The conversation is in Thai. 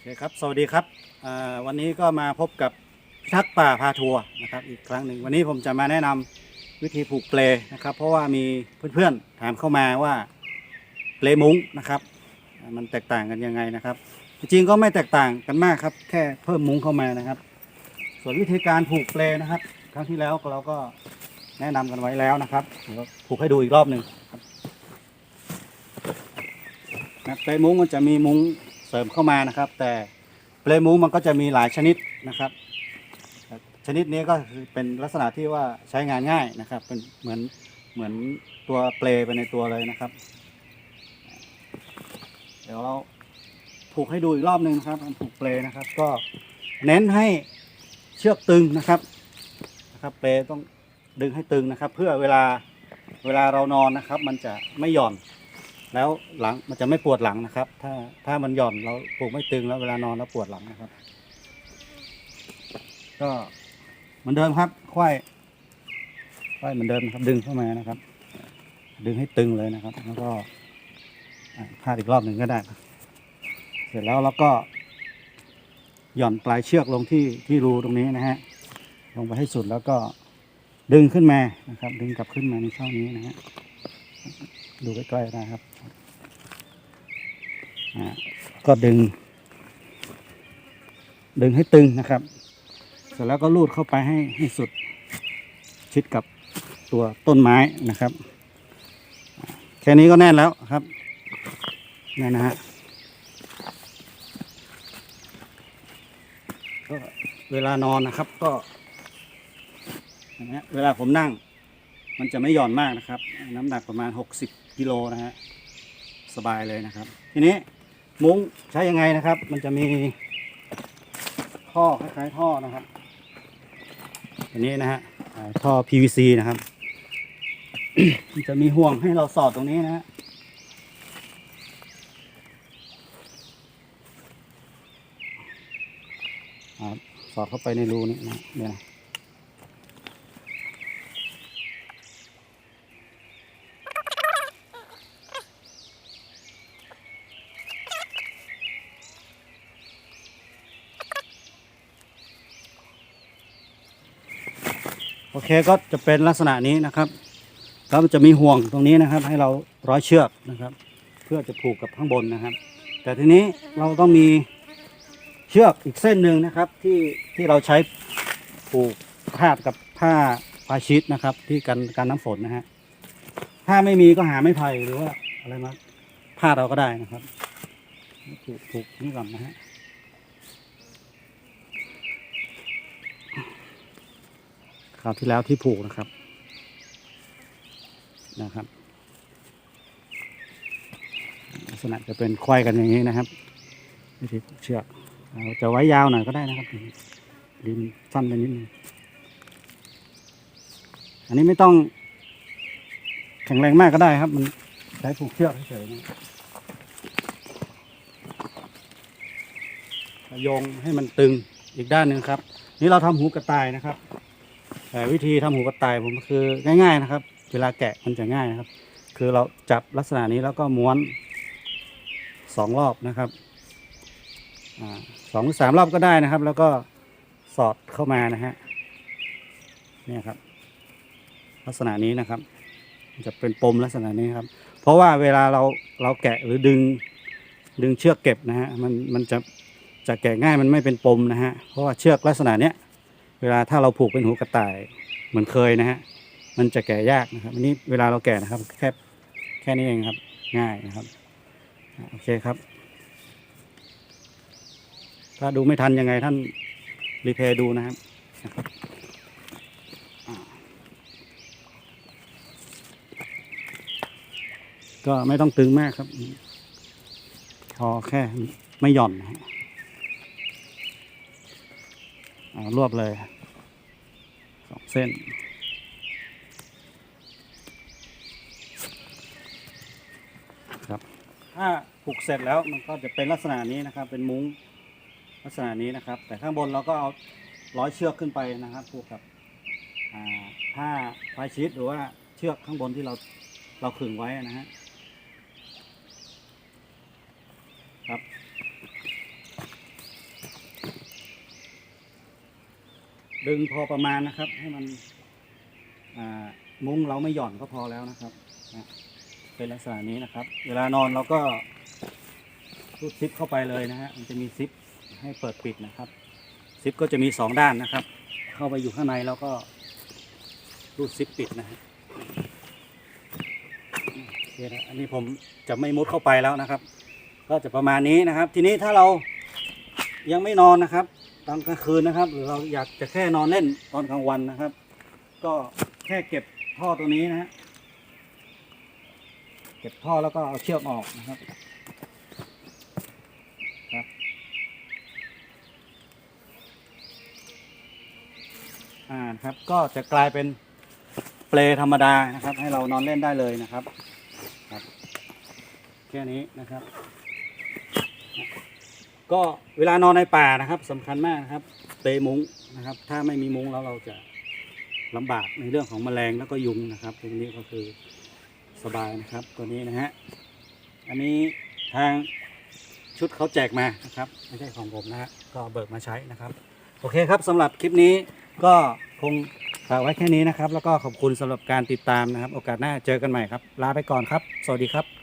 โอเคครับสวัสดีครับวันนี้ก็มาพบกับพิทักษ์ป่าพาทัวร์นะครับอีกครั้งหนึ่งวันนี้ผมจะมาแนะนำวิธีผูกเปลนะครับ เพราะว่ามีเพื่อนๆถามเข้ามาว่าเปลมุ้งนะครับ มันแตกต่างกันยังไงนะครับ จริงๆก็ไม่แตกต่างกันมากครับ แค่เพิ่มมุ้งเข้ามานะครับ ส่วนวิธีการผูกเปลนะครับ ครั้งที่แล้วเราก็แนะนำกันไว้แล้วนะครับเดี๋ยวผูกให้ดูอีกรอบหนึ่งเปลมุ้งมันจะมีมุ้ง เสริมเข้ามานะครับ แต่เปลมุ้งมันก็จะมีหลายชนิดนะครับ ชนิดนี้ก็คือเป็นลักษณะที่ว่าใช้งานง่ายนะครับเป็นเหมือนเหมือนตัวเปลไปในตัวเลยนะครับ เดี๋ยวเราผูกให้ดูอีกรอบหนึ่งนะครับการผูกเปลนะครับ ก็เน้นให้เชือกตึงนะครับนะครับ เปลต้องดึงให้ตึงนะครับ เพื่อเวลาเวลาเรานอนนะครับ มันจะไม่หย่อน แล้วหลังมันจะไม่ปวดหลังนะครับ ถ้าถ้ามันหย่อนเราปลูกไม่ตึงแล้วเวลานอนแล้วปวดหลังนะครับ ก็เหมือนเดิมครับควายควายเหมือนเดิมครับ ดึงเข้ามานะครับ ดึงให้ตึงเลยนะครับ แล้วก็พาดอีกรอบหนึ่งก็ได้ เสร็จแล้วเราก็ หย่อนปลายเชือกลงที่ที่รูตรงนี้นะฮะลงไปให้สุดแล้วก็ดึงขึ้นมานะครับ ดึงกลับขึ้นมาในช่องนี้นะฮะ ดูใกล้ๆนะครับก็ดึง ดึงให้ตึงนะครับ เสร็จแล้วก็ลูดเข้าไปให้ให้สุดชิดกับตัวต้นไม้นะครับ แค่นี้ก็แน่นแล้วครับแน่นะฮะก็เวลานอนนะครับก็เวลาผมนั่ง มันจะไม่หย่อนมากนะครับ น้ำหนักประมาณ 60กิโลนะฮะสบายเลยนะครับ ทีนี้มุ้งใช้ยังไงนะครับ มันจะมีท่อคล้ายๆท่อนะครับ อันนี้นะฮะอ่าท่อ PVC นะครับมันจะมีห่วงให้เราสอดตรงนี้นะฮะสอดเข้าไปในรูนี้นะเนี่ย โอเคก็จะเป็นลักษณะนี้นะครับแล้วมันจะมีห่วงตรงนี้นะครับ ให้เราร้อยเชือกนะครับ เพื่อจะผูกกับข้างบนนะครับ แต่ทีนี้เราต้องมีเชือกอีกเส้นหนึ่งนะครับ ที่ที่เราใช้ผูกพาดกับผ้าผ้าชีตนะครับ ที่กันกันน้ำฝนนะฮะถ้าไม่มีก็หาไม้ไผ่หรือว่าอะไรมาพาดเราก็ได้นะครับผูกผูกนี่ก่อนนะฮะ คราวที่แล้วที่ผูกนะครับนะครับลักษณะจะเป็นควายกันอย่างนี้นะครับวิธีเชือกเราจะไว้ยาวหน่อยก็ได้นะครับดินสั้นไปนิดนึงอันนี้ไม่ต้องแข็งแรงมากก็ได้ครับ มันใช้ผูกเชือกเฉยๆโยงให้มันตึงอีกด้านหนึ่งครับ นี่เราทำหูกระต่ายนะครับ วิธีทำหูกระต่ายผมก็คือง่าย ๆนะครับ เวลาแกะมันจะง่ายนะครับ คือเราจับลักษณะนี้แล้วก็ม้วนสองรอบนะครับอสองหรือสามรอบก็ได้นะครับ แล้วก็สอดเข้ามานะฮะเนี่ยครับ ลักษณะนี้นะครับ จะเป็นปมลักษณะนี้ครับ เพราะว่าเวลาเราเราแกะหรือดึงดึงเชือกเก็บนะฮะมันมันจะจะแกะง่ายมันไม่เป็นปมนะฮะเพราะว่าเชือกลักษณะเนี้ย เวลาถ้าเราผูกเป็นหูกระต่ายเหมือนเคยนะฮะมันจะแก่ยากนะครับอันนี้เวลาเราแก่นะครับแค่แค่นี้เองครับ ง่ายนะครับโอเคครับ ถ้าดูไม่ทันยังไงท่านรีเพย์ดูนะครับก็ไม่ต้องตึงมากครับ พอแค่ไม่หย่อนนะ รวบเลยสองเส้น ครับถ้าผูกเสร็จแล้วมันก็จะเป็นลักษณะนี้นะครับ เป็นมุ้งลักษณะนี้นะครับ แต่ข้างบนเราก็เอาร้อยเชือกขึ้นไปนะครับผูกกับผ้าพายชีตหรือว่าเชือกข้างบนที่เราเราขึงไว้นะฮะครับ ดึงพอประมาณนะครับ ให้มันมุ้งเราไม่หย่อนก็พอแล้วนะครับนะเป็นลักษณะนี้นะครับ เวลานอนเราก็รูดซิปเข้าไปเลยนะฮะมันจะมีซิปให้เปิดปิดนะครับซิปก็จะมีสองด้านนะครับ เข้าไปอยู่ข้างในแล้วก็รูดซิปปิดนะฮะโอเคนะอันนี้ผมจะไม่มุดเข้าไปแล้วนะครับ ก็จะประมาณนี้นะครับ ทีนี้ถ้าเรายังไม่นอนนะครับ อนกลางคืนนะครับ หรือเราอยากจะแค่นอนเล่นตอนกลางวันนะครับ ก็แค่เก็บท่อตัวนี้นะฮะเก็บท่อแล้วก็เอาเชือกออกนะครับครับ อ่าครับก็จะกลายเป็นเปลธรรมดานะครับ ให้เรานอนเล่นได้เลยนะครับครับ แค่นี้นะครับ ก็เวลานอนในป่านะครับสำคัญมากนะครับเปลมุ้งนะครับ ถ้าไม่มีมุ้งแล้วเราจะลำบากในเรื่องของแมลงแล้วก็ยุงนะครับตรงนี้ก็คือสบายนะครับตัวนี้นะฮะอันนี้ทางชุดเขาแจกมานะครับ ไม่ใช่ของผมนะฮะก็เบิกมาใช้นะครับ โอเคครับสำหรับคลิปนี้ก็คงฝากไว้แค่นี้นะครับ แล้วก็ขอบคุณสำหรับการติดตามนะครับ โอกาสหน้าเจอกันใหม่ครับ ลาไปก่อนครับ สวัสดีครับ